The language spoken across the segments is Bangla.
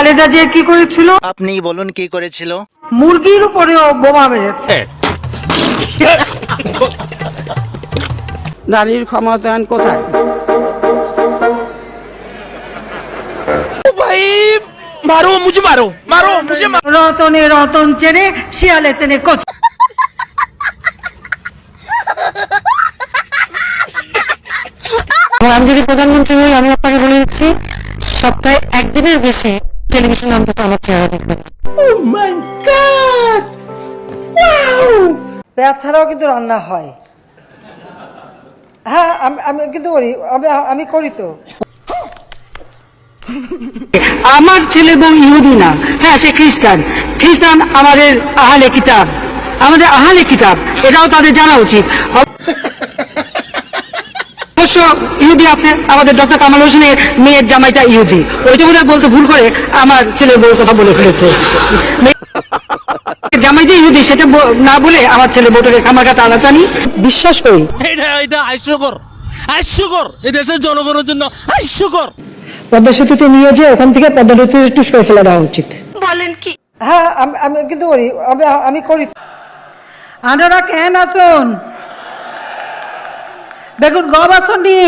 খালেদা জিয়া কি করেছিল? আপনি বলুন কি করেছিল? মুরগির উপরে বোমা মেরেছে নারীর ক্ষমতায়ন কোথায়? মারো মুঝে মারো মারো মুঝে রতনে রতন চেনে শিয়ালে চেনে কোচ আমি যদি প্রধানমন্ত্রী হই আমি আপনাকে বলে দিচ্ছি সপ্তাহে একদিনের বেশি টেলিভিশন অন্তত আমার চেহারা দেখবেন না। পেঁয়াজ ছাড়াও কিন্তু রান্না হয়। হ্যাঁ আমি আমি কিন্তু করি। আমি আমি করি তো। আমার ছেলে বউ ইহুদি না। হ্যাঁ সে খ্রিস্টান। খ্রিস্টান আমাদের আহালে কিতাব। আমাদের আহালে কিতাব। এটাও তাদের জানা উচিত। অবশ্য ইহুদি আছে আমাদের ডক্টর কামাল হোসেনের মেয়ের জামাইটা ইহুদি। ওইটা বোধহয় বলতে ভুল করে আমার ছেলের বউর কথা বলে ফেলেছে। জামাই যে ইহুদি সেটা না বলে আমার ছেলে বউটাকে খামার কাটা টানাটানি বিশ্বাস করি। এটা এটা হাস্যকর। হাস্যকর। এই দেশের জনগণের জন্য হাস্যকর। পদ্মা সেতুতে নিয়ে যে ওখান থেকে পদ্মা সেতু টুস করে ফেলে দেওয়া উচিত। বলেন কি? হ্যাঁ আমি আমি কিন্তু করি। আমি আমি করি। আনারা কেন আসুন বেগুন গম আসনি।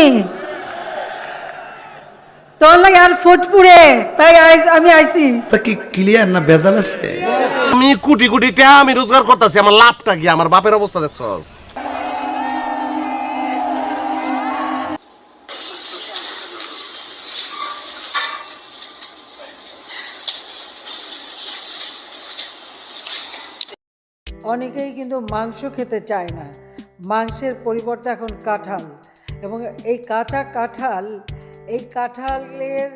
তোর লাগে আর ফুটপুরে তাই আমি আইছি। তা কি ক্লিয়ার না ভেজাল আছে? আমি কোটি কোটি টাকা আমি রোজগার করতেছি আমার লাভটা কি? আমার বাপের অবস্থা দেখছস? অনেকেই কিন্তু মাংস খেতে চায় না। মাংসের পরিবর্তে এখন কাঁঠাল। এবং এই কাঁচা কাঁঠাল, এই কাঁঠালের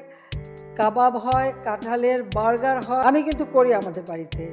কাবাব হয়, কাঁঠালের বার্গার হয়। আমি কিন্তু করি আমাদের বাড়িতে।